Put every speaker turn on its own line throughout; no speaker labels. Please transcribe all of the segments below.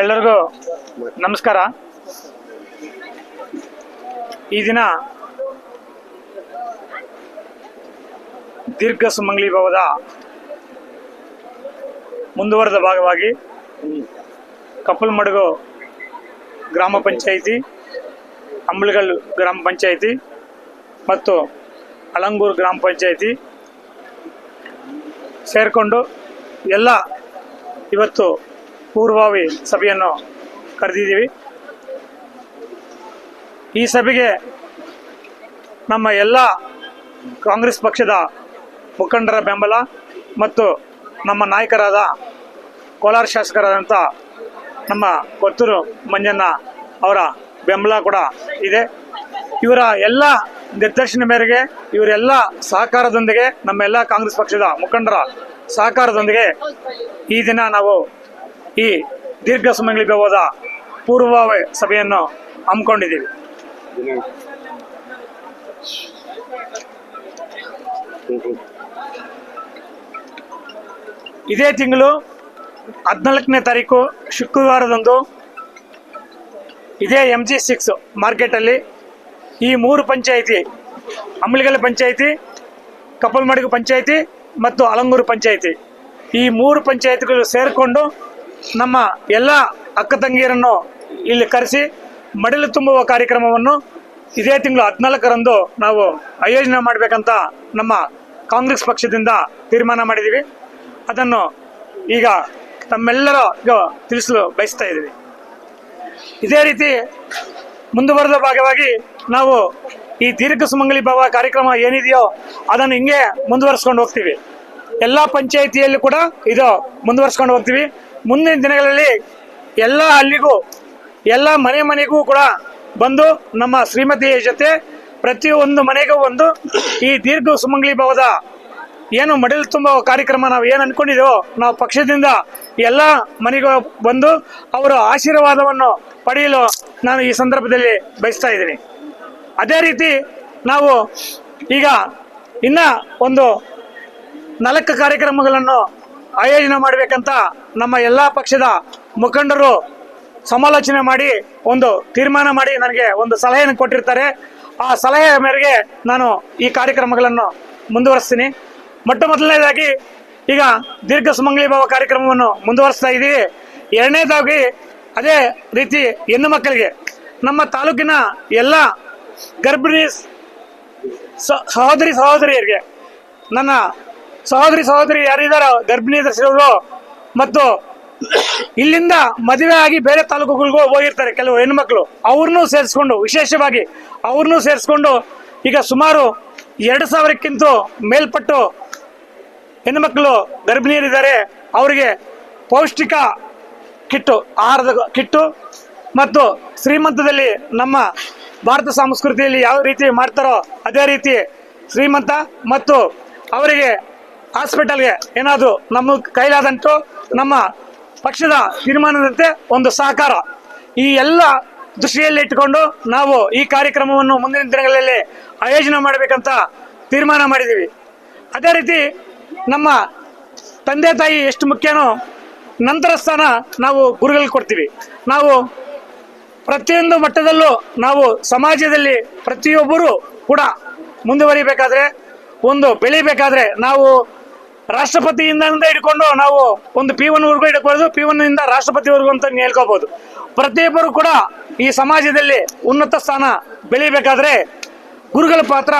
ಎಲ್ಲರಿಗೂ ನಮಸ್ಕಾರ. ಈ ದಿನ ದೀರ್ಘ ಸುಮಂಗಲಿ ಭವದ ಮುಂದುವರೆದ ಭಾಗವಾಗಿ ಕಪ್ಪಲ್ಮಡುಗು ಗ್ರಾಮ ಪಂಚಾಯಿತಿ, ಅಂಬಳಗಲ್ ಗ್ರಾಮ ಪಂಚಾಯಿತಿ ಮತ್ತು ಅಳಂಗೂರು ಗ್ರಾಮ ಪಂಚಾಯಿತಿ ಸೇರಿಕೊಂಡು ಎಲ್ಲ ಇವತ್ತು ಪೂರ್ವಭಾವಿ ಸಭೆಯನ್ನು ಕರೆದಿದ್ದೀವಿ. ಈ ಸಭೆಗೆ ನಮ್ಮ ಎಲ್ಲ ಕಾಂಗ್ರೆಸ್ ಪಕ್ಷದ ಮುಖಂಡರ ಬೆಂಬಲ ಮತ್ತು ನಮ್ಮ ನಾಯಕರಾದ ಕೋಲಾರ ಶಾಸಕರಾದಂಥ ನಮ್ಮ ಕೊತ್ತೂರು ಮಂಜಣ್ಣ ಅವರ ಬೆಂಬಲ ಕೂಡ ಇದೆ. ಇವರ ಎಲ್ಲ ನಿರ್ದೇಶನ ಮೇರೆಗೆ ಇವರೆಲ್ಲ ಸಹಕಾರದೊಂದಿಗೆ ನಮ್ಮ ಎಲ್ಲ ಕಾಂಗ್ರೆಸ್ ಪಕ್ಷದ ಮುಖಂಡರ ಸಹಕಾರದೊಂದಿಗೆ ಈ ದಿನ ನಾವು ಈ ದೀರ್ಘ ಸಮಯಗಳಿಗೆ ಹೋದ ಪೂರ್ವ ಸಭೆಯನ್ನು ಹಮ್ಮಿಕೊಂಡಿದ್ದೀವಿ. ಇದೇ ತಿಂಗಳು ಹದಿನಾಲ್ಕನೇ ತಾರೀಕು ಶುಕ್ರವಾರದಂದು ಇದೇ ಎಂ ಜಿ ಸಿಕ್ಸ್ ಮಾರ್ಕೆಟಲ್ಲಿ ಈ ಮೂರು ಪಂಚಾಯಿತಿ ಅಂಬಳಿಗಲ್ ಪಂಚಾಯಿತಿ, ಕಪ್ಪಲ್ಮಡುಗು ಪಂಚಾಯಿತಿ ಮತ್ತು ಅಲಂಗೂರು ಪಂಚಾಯಿತಿ ಈ ಮೂರು ಪಂಚಾಯಿತಿಗಳು ಸೇರಿಕೊಂಡು ನಮ್ಮ ಎಲ್ಲ ಅಕ್ಕ ತಂಗಿಯರನ್ನು ಇಲ್ಲಿ ಕರೆಸಿ ಮಡಿಲು ತುಂಬುವ ಕಾರ್ಯಕ್ರಮವನ್ನು ಇದೇ ತಿಂಗಳು ಹದಿನಾಲ್ಕರಂದು ನಾವು ಆಯೋಜನೆ ಮಾಡಬೇಕಂತ ನಮ್ಮ ಕಾಂಗ್ರೆಸ್ ಪಕ್ಷದಿಂದ ತೀರ್ಮಾನ ಮಾಡಿದ್ದೀವಿ. ಅದನ್ನು ಈಗ ತಮ್ಮೆಲ್ಲರ ತಿಳಿಸಲು ಬಯಸ್ತಾ ಇದ್ದೀವಿ. ಇದೇ ರೀತಿ ಮುಂದುವರೆದ ಭಾಗವಾಗಿ ನಾವು ಈ ದೀರ್ಘ ಸುಮಂಗಲಿ ಭಾವ ಕಾರ್ಯಕ್ರಮ ಏನಿದೆಯೋ ಅದನ್ನು ಹಿಂಗೆ ಮುಂದುವರಿಸ್ಕೊಂಡು ಹೋಗ್ತೀವಿ. ಎಲ್ಲ ಪಂಚಾಯಿತಿಯಲ್ಲಿ ಕೂಡ ಇದು ಮುಂದುವರಿಸ್ಕೊಂಡು ಹೋಗ್ತೀವಿ. ಮುಂದಿನ ದಿನಗಳಲ್ಲಿ ಎಲ್ಲ ಹಳ್ಳಿಗೂ ಎಲ್ಲ ಮನೆ ಮನೆಗೂ ಕೂಡ ಬಂದು ನಮ್ಮ ಶ್ರೀಮತಿಯ ಜೊತೆ ಪ್ರತಿಯೊಂದು ಮನೆಗೂ ಒಂದು ಈ ದೀರ್ಘ ಸುಮಂಗ್ಲಿ ಭವದ ಏನು ಮಡಿಲು ತುಂಬ ಕಾರ್ಯಕ್ರಮ ನಾವು ಏನು ಅನ್ಕೊಂಡಿದ್ದೇವೋ ನಾವು ಪಕ್ಷದಿಂದ ಎಲ್ಲ ಮನೆಗೂ ಬಂದು ಅವರ ಆಶೀರ್ವಾದವನ್ನು ಪಡೆಯಲು ನಾನು ಈ ಸಂದರ್ಭದಲ್ಲಿ ಬಯಸ್ತಾ ಇದ್ದೀನಿ. ಅದೇ ರೀತಿ ನಾವು ಈಗ ಇನ್ನ ಒಂದು ನಾಲ್ಕು ಕಾರ್ಯಕ್ರಮಗಳನ್ನು ಆಯೋಜನೆ ಮಾಡಬೇಕಂತ ನಮ್ಮ ಎಲ್ಲ ಪಕ್ಷದ ಮುಖಂಡರು ಸಮಾಲೋಚನೆ ಮಾಡಿ ಒಂದು ತೀರ್ಮಾನ ಮಾಡಿ ನನಗೆ ಒಂದು ಸಲಹೆಯನ್ನು ಕೊಟ್ಟಿರ್ತಾರೆ. ಆ ಸಲಹೆಯ ಮೇರೆಗೆ ನಾನು ಈ ಕಾರ್ಯಕ್ರಮಗಳನ್ನು ಮುಂದುವರಿಸ್ತೀನಿ. ಮೊಟ್ಟ ಮೊದಲನೇದಾಗಿ ಈಗ ದೀರ್ಘ ಸುಮಂಗಲಿ ಭಾವ ಕಾರ್ಯಕ್ರಮವನ್ನು ಮುಂದುವರಿಸ್ತಾ ಇದ್ದೀವಿ. ಎರಡನೇದಾಗಿ ಅದೇ ರೀತಿ ಹೆಣ್ಣು ಮಕ್ಕಳಿಗೆ ನಮ್ಮ ತಾಲೂಕಿನ ಎಲ್ಲ ಗರ್ಭಿಣಿ ಸಹೋದರಿ ಸಹೋದರಿಯರಿಗೆ ನನ್ನ ಸಹೋದರಿ ಸಹೋದರಿ ಯಾರಿದ್ದಾರೋ ಗರ್ಭಿಣಿ ದರ್ಶಕರು ಮತ್ತು ಇಲ್ಲಿಂದ ಮದುವೆ ಆಗಿ ಬೇರೆ ತಾಲೂಕುಗಳಿಗೂ ಹೋಗಿರ್ತಾರೆ ಕೆಲವು ಹೆಣ್ಮಕ್ಳು. ಅವ್ರನ್ನೂ ಸೇರಿಸ್ಕೊಂಡು, ವಿಶೇಷವಾಗಿ ಅವ್ರನ್ನೂ ಸೇರಿಸ್ಕೊಂಡು ಈಗ ಸುಮಾರು ಎರಡು ಸಾವಿರಕ್ಕಿಂತ ಮೇಲ್ಪಟ್ಟು ಹೆಣ್ಮಕ್ಳು ಗರ್ಭಿಣಿಯರಿದ್ದಾರೆ. ಅವರಿಗೆ ಪೌಷ್ಟಿಕ ಕಿಟ್ಟು, ಆಹಾರದ ಕಿಟ್ಟು ಮತ್ತು ಶ್ರೀಮಂತದಲ್ಲಿ ನಮ್ಮ ಭಾರತ ಸಂಸ್ಕೃತಿಯಲ್ಲಿ ಯಾವ ರೀತಿ ಮಾಡ್ತಾರೋ ಅದೇ ರೀತಿ ಶ್ರೀಮಂತ ಮತ್ತು ಅವರಿಗೆ ಹಾಸ್ಪಿಟಲ್ಗೆ ಏನಾದರೂ ನಮ್ಮ ಕೈಲಾದಂಟು ನಮ್ಮ ಪಕ್ಷದ ತೀರ್ಮಾನದಂತೆ ಒಂದು ಸಹಕಾರ. ಈ ಎಲ್ಲ ದೃಷ್ಟಿಯಲ್ಲಿ ಇಟ್ಟುಕೊಂಡು ನಾವು ಈ ಕಾರ್ಯಕ್ರಮವನ್ನು ಮುಂದಿನ ದಿನಗಳಲ್ಲಿ ಆಯೋಜನೆ ಮಾಡಬೇಕಂತ ತೀರ್ಮಾನ ಮಾಡಿದ್ದೀವಿ. ಅದೇ ರೀತಿ ನಮ್ಮ ತಂದೆ ತಾಯಿ ಎಷ್ಟು ಮುಖ್ಯನೋ ನಂತರ ಸ್ಥಾನ ನಾವು ಗುರುಗಳಿಗೆ ಕೊಡ್ತೀವಿ. ನಾವು ಪ್ರತಿಯೊಂದು ಮಟ್ಟದಲ್ಲೂ ನಾವು ಸಮಾಜದಲ್ಲಿ ಪ್ರತಿಯೊಬ್ಬರು ಕೂಡ ಮುಂದುವರಿಬೇಕಾದ್ರೆ, ಒಂದು ಬೆಳಿಬೇಕಾದ್ರೆ ನಾವು ರಾಷ್ಟ್ರಪತಿಯಿಂದ ಹಿಡ್ಕೊಂಡು ನಾವು ಒಂದು ಪಿ ಒನ್ವರೆಗೂ ಹಿಡ್ಕೊಳ್ದು ಪಿ ಒನ್ನಿಂದ ರಾಷ್ಟ್ರಪತಿವರೆಗೂ ಅಂತ ಹೇಳ್ಕೋಬಹುದು ಪ್ರತಿಯೊಬ್ಬರು ಕೂಡ ಈ ಸಮಾಜದಲ್ಲಿ ಉನ್ನತ ಸ್ಥಾನ ಬೆಳಿಬೇಕಾದ್ರೆ ಗುರುಗಳ ಪಾತ್ರ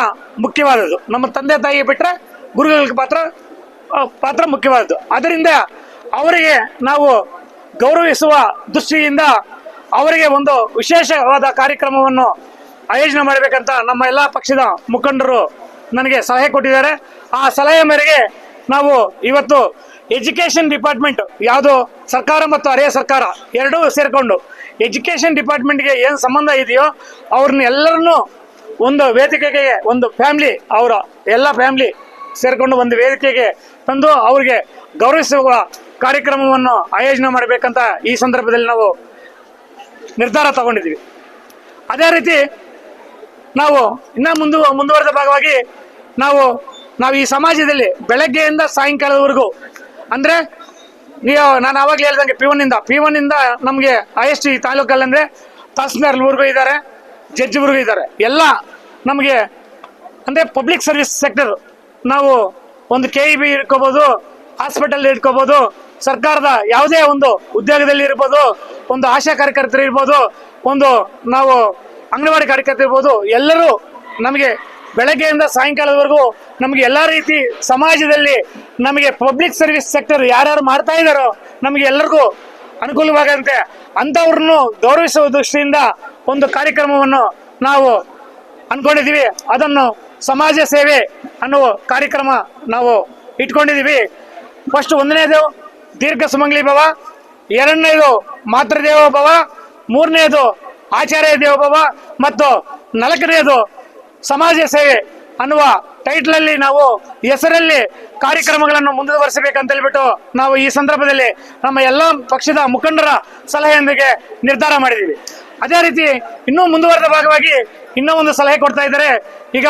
ಮುಖ್ಯವಾದದ್ದು. ನಮ್ಮ ತಂದೆ ತಾಯಿ ಬಿಟ್ಟರೆ ಗುರುಗಳ ಪಾತ್ರ ಪಾತ್ರ ಮುಖ್ಯವಾದದ್ದು. ಅದರಿಂದ ಅವರಿಗೆ ನಾವು ಗೌರವಿಸುವ ದೃಷ್ಟಿಯಿಂದ ಅವರಿಗೆ ಒಂದು ವಿಶೇಷವಾದ ಕಾರ್ಯಕ್ರಮವನ್ನು ಆಯೋಜನೆ ಮಾಡಬೇಕಂತ ನಮ್ಮ ಎಲ್ಲ ಪಕ್ಷದ ಮುಖಂಡರು ನನಗೆ ಸಲಹೆ ಕೊಟ್ಟಿದ್ದಾರೆ. ಆ ಸಲಹೆ ಮೇರೆಗೆ ನಾವು ಇವತ್ತು ಎಜುಕೇಶನ್ ಡಿಪಾರ್ಟ್ಮೆಂಟ್, ಯಾವುದು ಸರ್ಕಾರ ಮತ್ತು ಅರೆಯ ಸರ್ಕಾರ ಎರಡೂ ಸೇರಿಕೊಂಡು ಎಜುಕೇಷನ್ ಡಿಪಾರ್ಟ್ಮೆಂಟ್ಗೆ ಏನು ಸಂಬಂಧ ಇದೆಯೋ ಅವ್ರನ್ನ ಎಲ್ಲರನ್ನೂ ಒಂದು ವೇದಿಕೆಗೆ, ಒಂದು ಫ್ಯಾಮ್ಲಿ, ಅವರ ಎಲ್ಲ ಫ್ಯಾಮ್ಲಿ ಸೇರಿಕೊಂಡು ಒಂದು ವೇದಿಕೆಗೆ ತಂದು ಅವ್ರಿಗೆ ಗೌರವಿಸುವ ಕಾರ್ಯಕ್ರಮವನ್ನು ಆಯೋಜನೆ ಮಾಡಬೇಕಂತ ಈ ಸಂದರ್ಭದಲ್ಲಿ ನಾವು ನಿರ್ಧಾರ ತಗೊಂಡಿದ್ದೀವಿ. ಅದೇ ರೀತಿ ನಾವು ಇನ್ನೂ ಮುಂದು, ಮುಂದುವರೆದ ಭಾಗವಾಗಿ ನಾವು ನಾವು ಈ ಸಮಾಜದಲ್ಲಿ ಬೆಳಗ್ಗೆಯಿಂದ ಸಾಯಂಕಾಲದವರೆಗೂ, ಅಂದರೆ ನೀವು, ನಾನು ಆವಾಗಲೇ ಹೇಳ್ದಂಗೆ ಪಿ ಒನ್ನಿಂದ ಪಿ ಒನ್ನಿಂದ ನಮಗೆ ಎಸ್ ಈ ತಾಲೂಕಲ್ಲಿ ಅಂದರೆ ತಹಸೀಲ್ದಾರ್ವರೆಗೂ ಇದ್ದಾರೆ ಜಡ್ಜ್ವರೆಗೂ ಇದ್ದಾರೆ. ಎಲ್ಲ ನಮಗೆ, ಅಂದರೆ ಪಬ್ಲಿಕ್ ಸರ್ವಿಸ್ ಸೆಕ್ಟರ್ ನಾವು ಒಂದು ಕೆ ಇ ಬಿ ಇಟ್ಕೋಬೋದು ಹಾಸ್ಪಿಟಲ್ ಇಟ್ಕೋಬೋದು, ಸರ್ಕಾರದ ಯಾವುದೇ ಒಂದು ಉದ್ಯೋಗದಲ್ಲಿ ಇರ್ಬೋದು, ಒಂದು ಆಶಾ ಕಾರ್ಯಕರ್ತರು ಇರ್ಬೋದು, ಒಂದು ನಾವು ಅಂಗನವಾಡಿ ಕಾರ್ಯಕರ್ತರು ಇರ್ಬೋದು, ಎಲ್ಲರೂ ನಮಗೆ ಬೆಳಗ್ಗೆಯಿಂದ ಸಾಯಂಕಾಲದವರೆಗೂ ನಮಗೆ ಎಲ್ಲ ರೀತಿ ಸಮಾಜದಲ್ಲಿ ನಮಗೆ ಪಬ್ಲಿಕ್ ಸರ್ವಿಸ್ ಸೆಕ್ಟರ್ ಯಾರ್ಯಾರು ಮಾಡ್ತಾ ಇದ್ದಾರೋ ನಮಗೆ ಎಲ್ಲರಿಗೂ ಅನುಕೂಲವಾಗಂತೆ ಅಂಥವ್ರನ್ನು ಗೌರವಿಸುವ ದೃಷ್ಟಿಯಿಂದ ಒಂದು ಕಾರ್ಯಕ್ರಮವನ್ನು ನಾವು ಅನ್ಕೊಂಡಿದೀವಿ ಅದನ್ನು ಸಮಾಜ ಸೇವೆ ಅನ್ನುವ ಕಾರ್ಯಕ್ರಮ ನಾವು ಇಟ್ಕೊಂಡಿದ್ದೀವಿ. ಫಸ್ಟ್ ಒಂದನೇದು ದೀರ್ಘ ಸುಮಂಗ್ಲಿ ಭವ, ಎರಡನೇದು ಮಾತೃದೇವ ಭವ, ಮೂರನೇದು ಆಚಾರ್ಯ ದೇವ ಭವ ಮತ್ತು ನಾಲ್ಕನೇದು ಸಮಾಜ ಸೇವೆ ಅನ್ನುವ ಟೈಟ್ಲಲ್ಲಿ ನಾವು ಹೆಸರಲ್ಲಿ ಕಾರ್ಯಕ್ರಮಗಳನ್ನು ಮುಂದುವರಿಸಬೇಕಂತ ಹೇಳ್ಬಿಟ್ಟು ನಾವು ಈ ಸಂದರ್ಭದಲ್ಲಿ ನಮ್ಮ ಎಲ್ಲ ಪಕ್ಷದ ಮುಖಂಡರ ಸಲಹೆಯೊಂದಿಗೆ ನಿರ್ಧಾರ ಮಾಡಿದ್ದೀವಿ. ಅದೇ ರೀತಿ ಇನ್ನೂ ಮುಂದುವರೆದ ಭಾಗವಾಗಿ ಇನ್ನೂ ಒಂದು ಸಲಹೆ ಕೊಡ್ತಾ ಇದ್ದಾರೆ. ಈಗ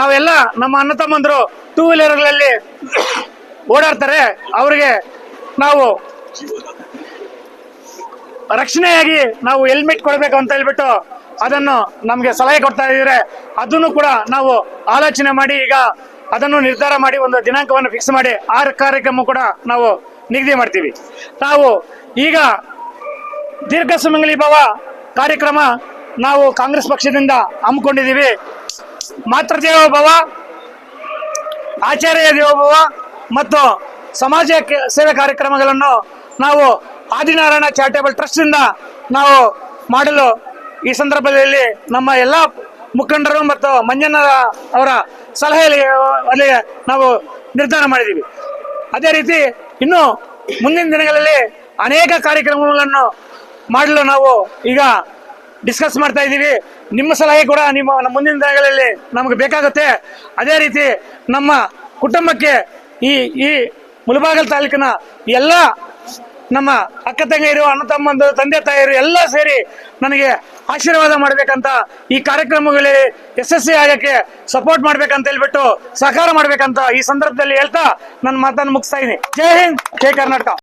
ನಾವೆಲ್ಲ ನಮ್ಮ ಅಣ್ಣ ತಮ್ಮಂದರು ಟೂ ವೀಲರ್ಗಳಲ್ಲಿ ಓಡಾಡ್ತಾರೆ. ಅವರಿಗೆ ನಾವು ರಕ್ಷಣೆಯಾಗಿ ನಾವು ಹೆಲ್ಮೆಟ್ ಕೊಡಬೇಕು ಅಂತ ಹೇಳ್ಬಿಟ್ಟು ಅದನ್ನು ನಮಗೆ ಸಲಹೆ ಕೊಡ್ತಾ ಇದ್ದಾರೆ. ಅದನ್ನು ಕೂಡ ನಾವು ಆಲೋಚನೆ ಮಾಡಿ ಈಗ ಅದನ್ನು ನಿರ್ಧಾರ ಮಾಡಿ ಒಂದು ದಿನಾಂಕವನ್ನು ಫಿಕ್ಸ್ ಮಾಡಿ ಆ ಕಾರ್ಯಕ್ರಮ ಕೂಡ ನಾವು ನಿಗದಿ ಮಾಡ್ತೀವಿ. ನಾವು ಈಗ ದೀರ್ಘ ಸುಮಂಗಲಿ ಭವ ಕಾರ್ಯಕ್ರಮ ನಾವು ಕಾಂಗ್ರೆಸ್ ಪಕ್ಷದಿಂದ ಹಮ್ಮಿಕೊಂಡಿದ್ದೀವಿ. ಮಾತೃದೇವ ಭವ, ಆಚಾರ್ಯ ದೇವೋಭವ ಮತ್ತು ಸಮಾಜ ಸೇವೆ ಕಾರ್ಯಕ್ರಮಗಳನ್ನು ನಾವು ಆದಿನಾರಾಯಣ ಚಾರಿಟೇಬಲ್ ಟ್ರಸ್ಟಿಂದ ನಾವು ಮಾಡಲು ಈ ಸಂದರ್ಭದಲ್ಲಿ ನಮ್ಮ ಎಲ್ಲ ಮುಖಂಡರು ಮತ್ತು ಮಂಜಣ್ಣ ಅವರ ಸಲಹೆಯಲ್ಲಿ ಅಲ್ಲಿ ನಾವು ನಿರ್ಧಾರ ಮಾಡಿದ್ದೀವಿ. ಅದೇ ರೀತಿ ಇನ್ನು ಮುಂದಿನ ದಿನಗಳಲ್ಲಿ ಅನೇಕ ಕಾರ್ಯಕ್ರಮಗಳನ್ನು ಮಾಡಲು ನಾವು ಈಗ ಡಿಸ್ಕಸ್ ಮಾಡ್ತಾ ಇದ್ದೀವಿ. ನಿಮ್ಮ ಸಲಹೆ ಕೂಡ ನಿಮ್ಮ ಮುಂದಿನ ದಿನಗಳಲ್ಲಿ ನಮಗೆ ಬೇಕಾಗುತ್ತೆ. ಅದೇ ರೀತಿ ನಮ್ಮ ಕುಟುಂಬಕ್ಕೆ ಈ ಈ ಮುಳಬಾಗಲ್ ತಾಲೂಕಿನ ಎಲ್ಲ ನಮ್ಮ ಅಕ್ಕ ತಂಗಿಯರು, ಅಣ್ಣ ತಮ್ಮಂದು, ತಂದೆ ತಾಯಿಯರು ಎಲ್ಲ ಸೇರಿ ನನಗೆ ಆಶೀರ್ವಾದ ಮಾಡ್ಬೇಕಂತ ಈ ಕಾರ್ಯಕ್ರಮಗಳಲ್ಲಿ ಯಶಸ್ವಿ ಆಗಕ್ಕೆ ಸಪೋರ್ಟ್ ಮಾಡ್ಬೇಕಂತ ಹೇಳ್ಬಿಟ್ಟು ಸಹಕಾರ ಮಾಡ್ಬೇಕಂತ ಈ ಸಂದರ್ಭದಲ್ಲಿ ಹೇಳ್ತಾ ನನ್ನ ಮಾತನ್ನು ಮುಗಿಸ್ತಾ ಇದ್ದೀನಿ. ಜೈ ಹಿಂದ್, ಜೈ ಕರ್ನಾಟಕ.